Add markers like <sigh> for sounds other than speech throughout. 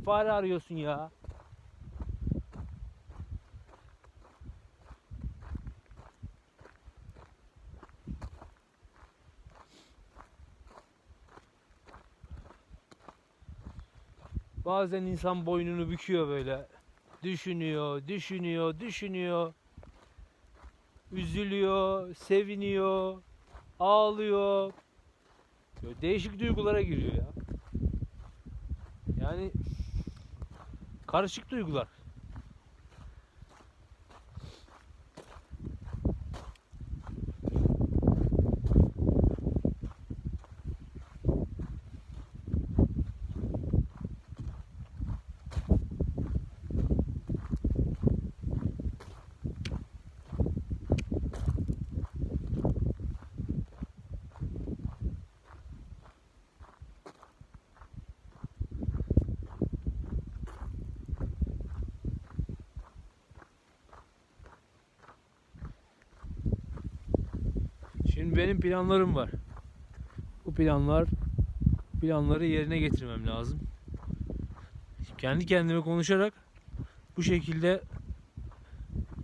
hep fare arıyorsun ya. Bazen insan boynunu büküyor böyle. Düşünüyor, düşünüyor, düşünüyor. Üzülüyor, seviniyor, ağlıyor. Böyle değişik duygulara giriyor ya. Yani karışık duygular. Şimdi benim planlarım var. Bu planlar planları yerine getirmem lazım. Kendi kendime konuşarak bu şekilde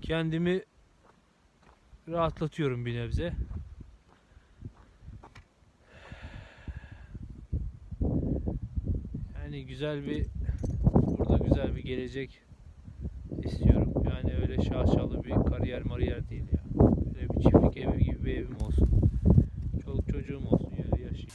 kendimi rahatlatıyorum bir nebze. Yani güzel bir burada güzel bir gelecek istiyorum. Yani öyle şaşalı bir kariyer mariyer değil ya. Bir çiftlik evi gibi bir evim olsun. Çoluk çocuğum olsun yani yaşayayım.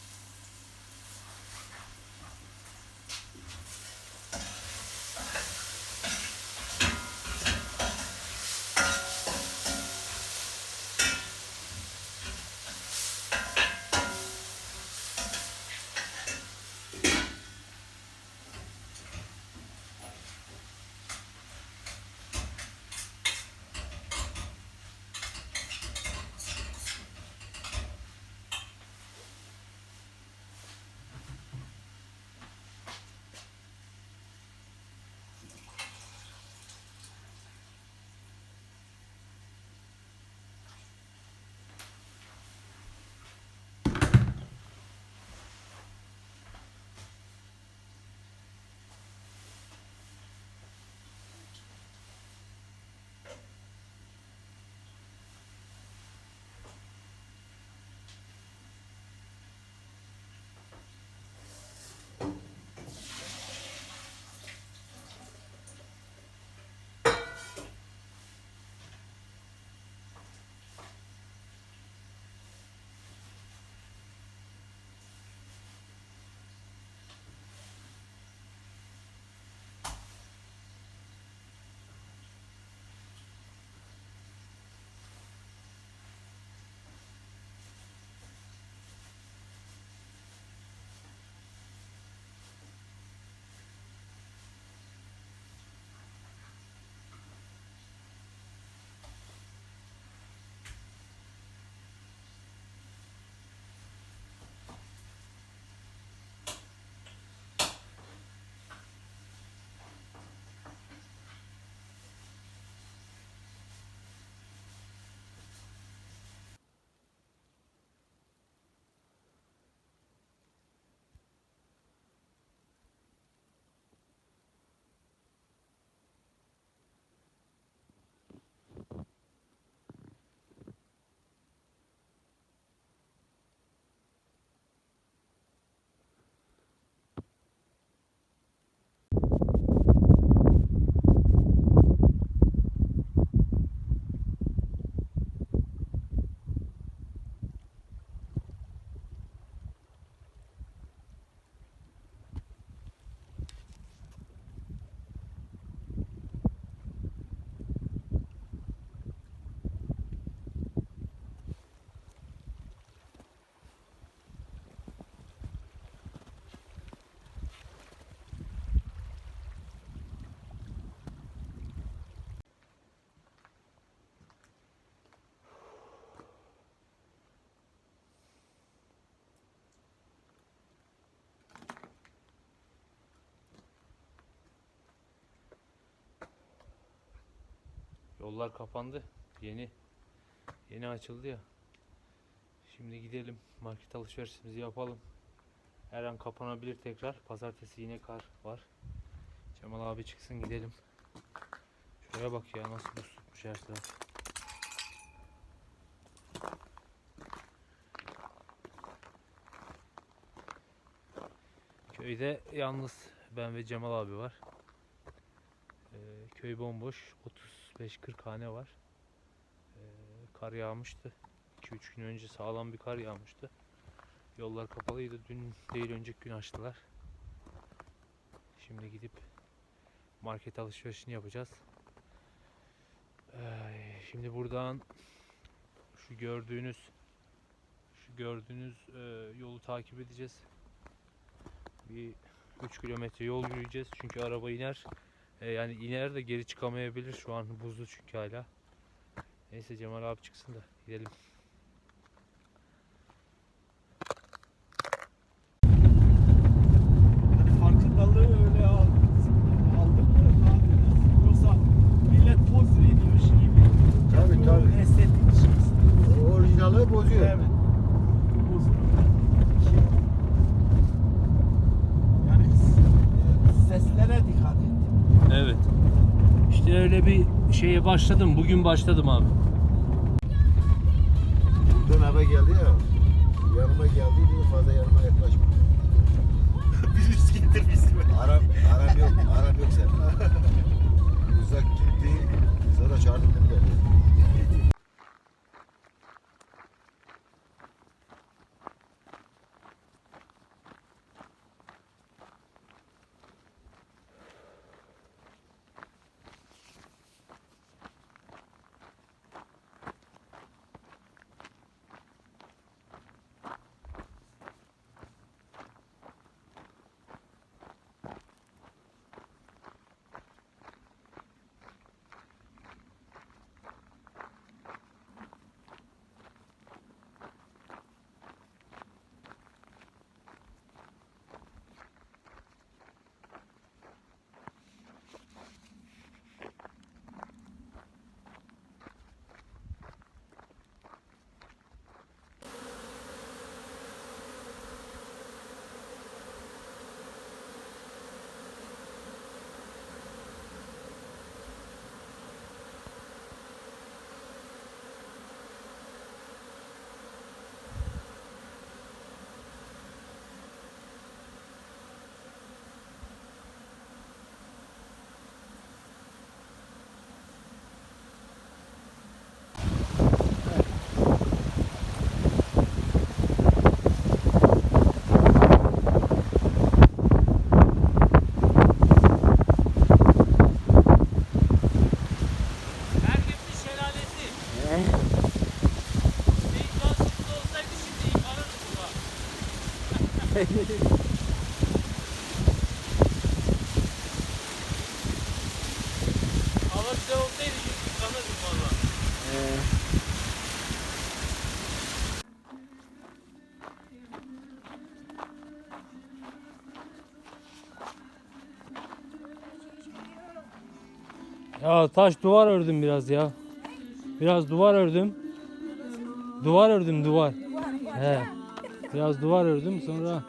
Yollar kapandı. Yeni yeni açıldı ya. Şimdi gidelim market alışverişimizi yapalım. Her an kapanabilir tekrar. Pazartesi yine kar var. Cemal abi çıksın gidelim. Şuraya bak ya nasıl buz tutmuş her taraf. Köyde yalnız ben ve Cemal abi var. Ee, köy bomboş. 35-40 hane var. Ee, kar yağmıştı. 2-3 gün önce sağlam bir kar yağmıştı. Yollar kapalıydı. Dün değil önceki gün açtılar. Şimdi gidip market alışverişini yapacağız. Ee, şimdi buradan şu gördüğünüz şu gördüğünüz e, yolu takip edeceğiz. Bir 3 kilometre yol yürüyeceğiz çünkü araba iner. E, yani iner de geri çıkamayabilir şu an buzlu çünkü hala. Neyse Cemal abi çıksın da gidelim. Öyle bir şeye başladım. Bugün başladım abi. Buradan eve geldi ya. Yanıma geldi dedi fazla yanıma yaklaşma. <laughs> Virüs getirmişsin. Arap, Arap yok, Arap yok sen. <laughs> Uzak gitti. Sonra çağırdım geldi. Hava güzel olsaydı yıkanırdı valla. Ya taş duvar ördüm biraz ya. Biraz duvar ördüm. Duvar ördüm duvar. He. Biraz duvar ördüm sonra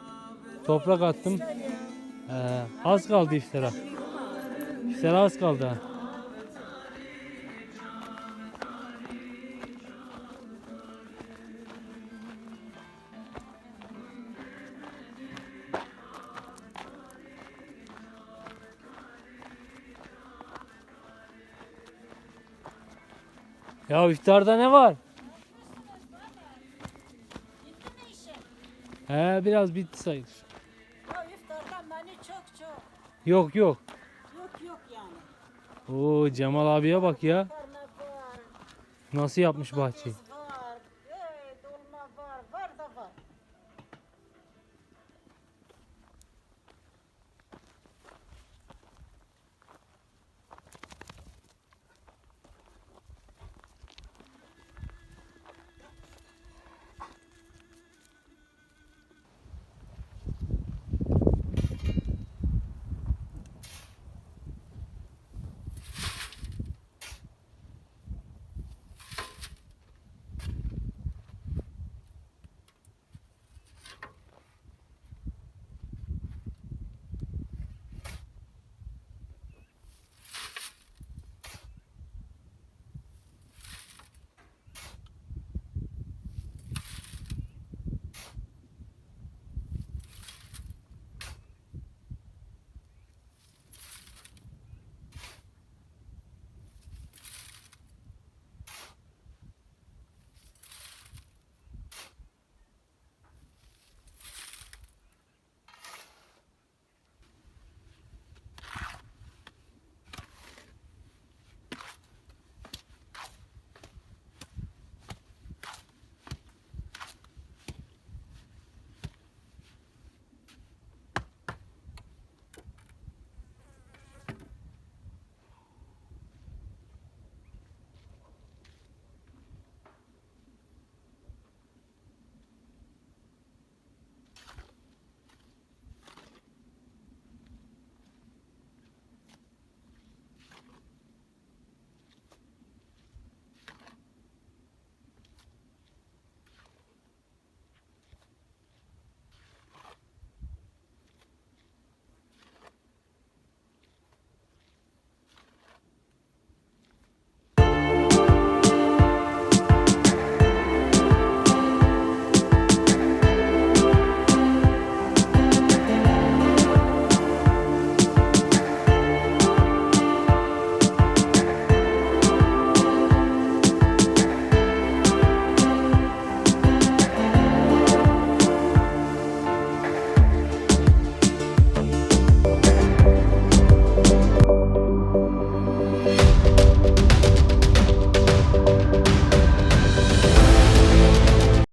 toprak attım. He. Az kaldı iftara. İftara az kaldı. Ya iftarda ne var? He biraz bitti sayılır. Ya iftardan beni çok çok. Yok yok. Yok yok yani. Oo Cemal abiye bak ya. Nasıl yapmış bahçeyi.